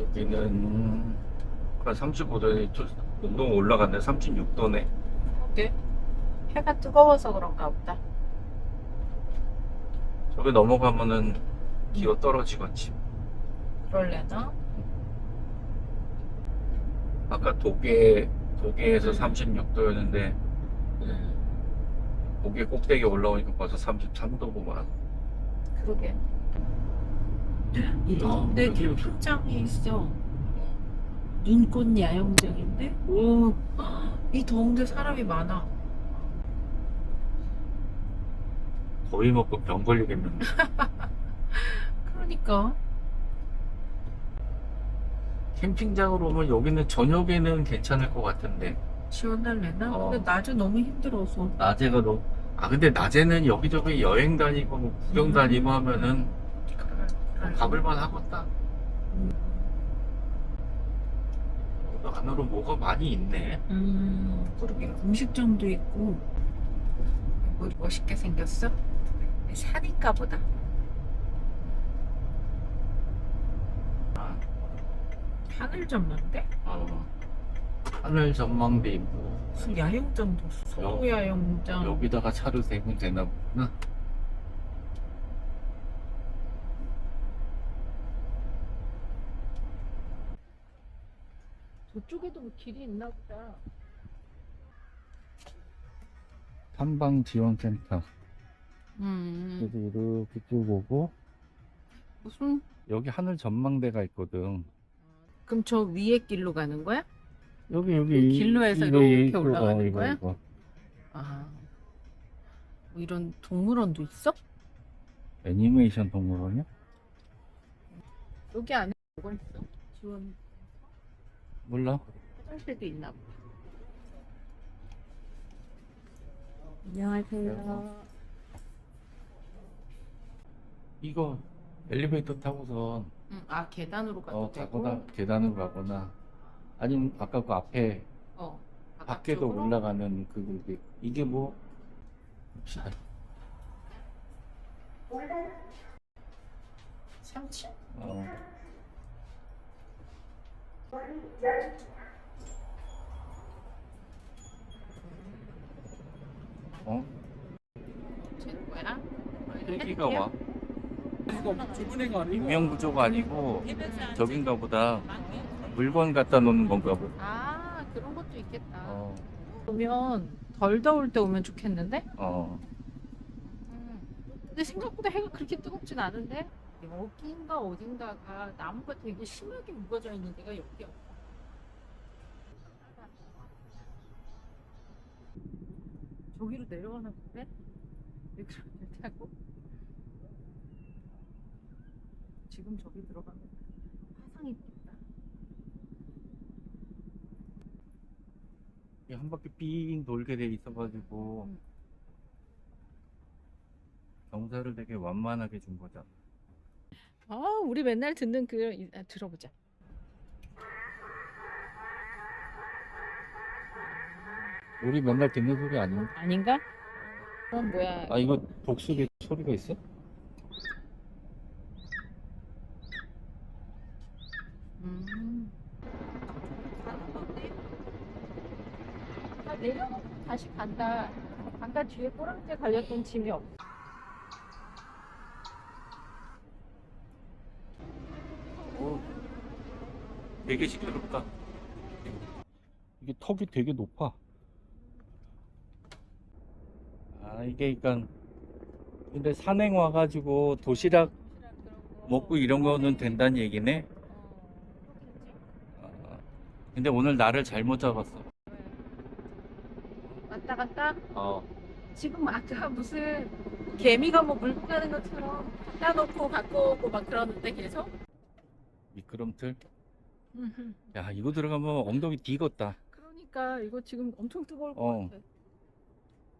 여기는 한 35도에 운동 올라갔네 36도네 그게 해가 뜨거워서 그런가 보다. 저기 넘어가면은 기어 떨어지겠지 그럴래나? 아까 도계 도계에서 36도였는데 고개 꼭대기 올라오니까 벌써 33도구만 그러게. 이 더운데 캠핑장이 있어. 눈꽃 야영장인데? 오, 이 더운데 사람이 많아. 거의 먹고 병 걸리겠는데 그러니까. 캠핑장으로 오면 여기는 저녁에는 괜찮을 것 같은데 지원할래나? 어. 근데 낮은 너무 힘들어서. 낮에가 너무 아 근데 낮에는 여기저기 여행 다니고 뭐 구경 음. 다니고 하면은. 가볼만 하겠다. 어, 안으로 뭐가 많이 있네 음, 그러게. 음식점도 있고. 뭐 멋있게 생겼어? 산인가 보다. 아, 하늘 전망대? 어. 하늘 전망대 있고 무슨 야영장도 있어. 야영장. 여기다가 차를 대면 되나 보구나 저쪽에도 뭐 길이 있나 보다. 탐방 지원센터 음. 그래서 이렇게 쭉 오고 무슨 여기 하늘 전망대가 있거든 그럼 저 위에 길로 가는 거야? 여기 여기 이- 길로에서 이거, 이렇게 이거, 올라가는 어, 이거, 거야? 이거. 아. 뭐 이런 동물원도 있어? 애니메이션 동물원이야? 여기 안에 뭐가 있어? 지원 몰라 화장실도 있나 보다. 안녕하세요. 이거 엘리베이터 타고선 음, 아 계단으로 가도 어, 되고. 가거나 계단으로 가거나 아니면 아까 그 앞에 어. 밖에도 바깥쪽으로? 올라가는 그 이게, 이게 뭐 자, 3층? 어. 어? 쟤 뭐야? 헬기가 와 좁은 애가 아니고 인명구조가 아니고 저긴가 보다 물건 갖다 놓는 건가 보다 아 그런 것도 있겠다. 어, 오면 덜 더울 때 오면 좋겠는데? 어. 음. 근데 생각보다 해가 그렇게 뜨겁진 않은데 여기인가 어딘가가 나무가 되게 심하게 묵어져 있는 데가 여기야. 저기로 내려가나 본데? 왜 그런데 타고? 지금 저기 들어가면 화상이 있겠다. 이게 한 바퀴 삥 돌게 돼 있어가지고 음. 경사를 되게 완만하게 준 거잖아 아, 우리 맨날 듣는 그 이- 아, 들어보자. 우리 맨날 듣는 소리 아닌가? 아닌가? 그럼 뭐야? 아 이거 독수리 소리가 있어? 음. 가는 건데. 다 내려놓고 다시 간다. 아까 뒤에 꼬랑지에 갈렸던 짐이 없어. 오, 되게 시끄럽다. 이게 턱이 되게 높아. 아, 이게 그러니까 근데 산행 와가지고 도시락 먹고 이런 거는 된다는 얘기네. 아, 근데 오늘 나를 잘못 잡았어. 왔다 갔다. 어, 지금 아까 무슨 개미가 뭐 물고 가는 것처럼 갖다 놓고 갖고 오고 막 그러는데 계속. 미끄럼틀. 야, 이거 들어가면 엉덩이 뒤겠다. 그러니까 이거 지금 엄청 뜨거울 것 어. 같아.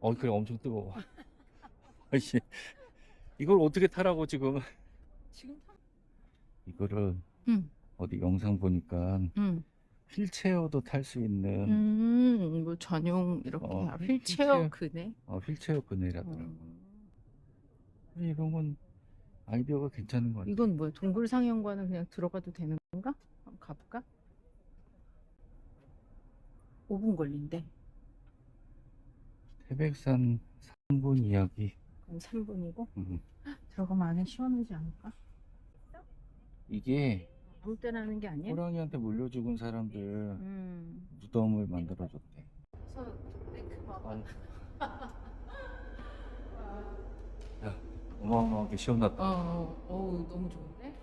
어, 그래, 엄청 뜨거워. 아이씨, 이걸 어떻게 타라고 지금. 지금 타- 이거를 응. 어디 영상 보니까 응. 휠체어도 탈 수 있는 음, 뭐 전용 이렇게 어, 아, 휠체어. 휠체어 그네. 어, 휠체어 그네라더라고. 음. 이런 건 아이디어가 괜찮은 것 같아. 이건 뭐야? 동굴 상영관은 그냥 들어가도 되는 건가? 가볼까? 5분 걸린대. 태백산 3분 이야기. 그럼 3분이고 음. 들어가면 안에 시원하지 않을까? 이게 아무 때나 하는 게 아니야? 호랑이한테 물려 죽은 사람들 음. 무덤을 만들어줬대. 그래서 그 봐봐. 야, 어마어마하게 시원하다. 어, 어, 너무 좋은데?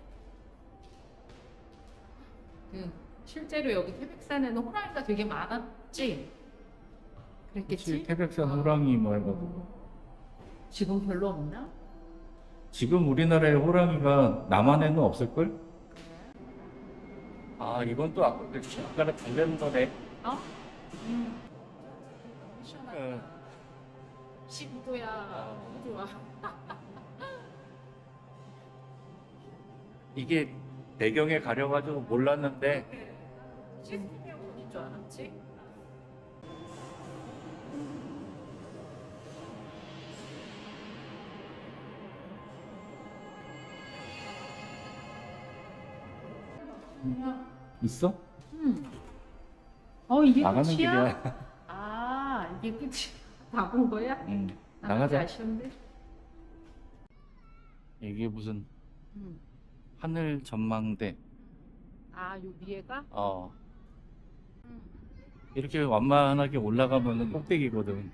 그 실제로 여기 태백산에는 호랑이가 되게 많았지? 그랬겠지? 그치, 태백산 호랑이 뭐 해가지고. 어. 지금 별로 없나? 지금 우리나라에 호랑이가 남한에는 없을걸? 아, 이건 또 아까 그 아까랑 다른 거네. 어? 음. 시원하다. 어, 12도야. 너무 좋아. 이게 배경에 가려가지고 몰랐는데 시스템이 어딘 줄 알았지? 있어? 음. 어, 이게 나가는 끝이야? 길이야. 아, 이게 끝이야. 다본 거야? 응. 아, 나가자. 아쉬운데? 이게 무슨 음. 하늘 전망대. 아, 요 위에가? 어. 음. 이렇게 완만하게 올라가면은 꼭대기거든.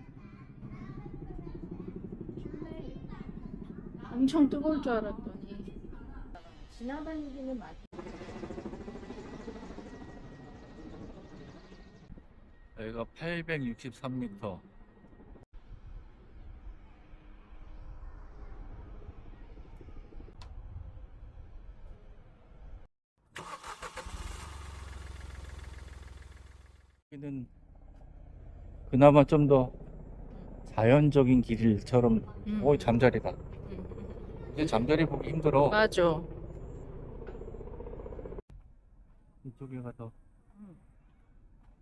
춥네. 엄청 뜨거울 줄 알았더니 지나다니기는 많이 여기가 863m. 여기는 그나마 좀 더 자연적인 길처럼 음. 오 잠자리다. 음. 이제 잠자리 보기 힘들어. 맞아. 이쪽에 가서 음.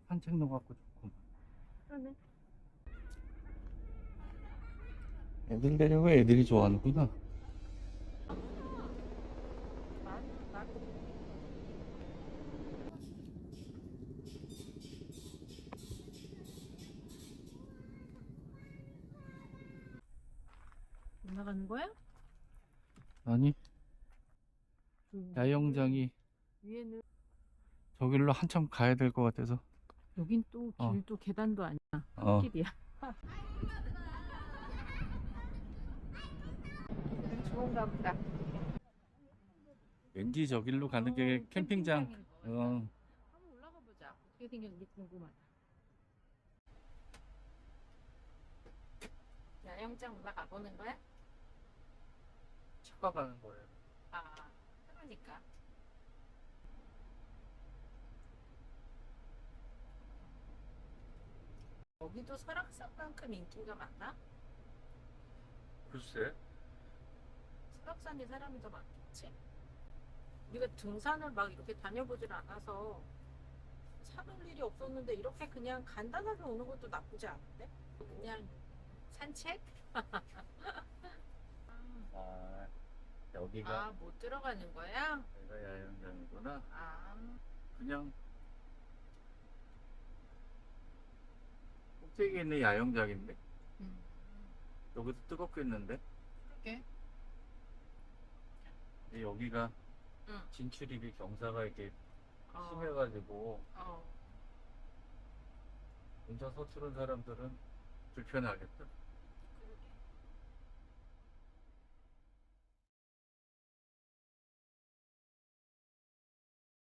산책로 갖고 좋고. 그러네. 애들 데려가 애들이 좋아하는구나. 올라가는 거야? 아니 음. 야영장이 위에는 저길로 한참 가야 될 것 같아서. 여긴 또 어. 길도 계단도 아니야. 어. 길이야. 좋은가 보다. 왠지 저길로 가는 게 어, 캠핑장. 캠핑장일 것 같아. 어. 한번 올라가 보자. 어떻게 생겼는지 궁금하다. 야영장 올라가 보는 거야? 가는 거예요. 아, 그러니까. 여기도 설악산만큼 인기가 많나? 글쎄. 설악산이 사람이 더 많겠지? 우리가 등산을 막 이렇게 다녀보질 않아서 사볼 일이 없었는데 이렇게 그냥 간단하게 오는 것도 나쁘지 않은데? 그냥 산책? 아 여기가 아, 못 들어가는 거야? 여기가 야영장이구나. 아, 그냥 꼭대기에 있는 야영장인데 음, 여기도 뜨겁겠는데. 근데 여기가 응. 진출입이 경사가 이렇게 어, 심해가지고 어, 혼자 서투른 사람들은 불편하겠다.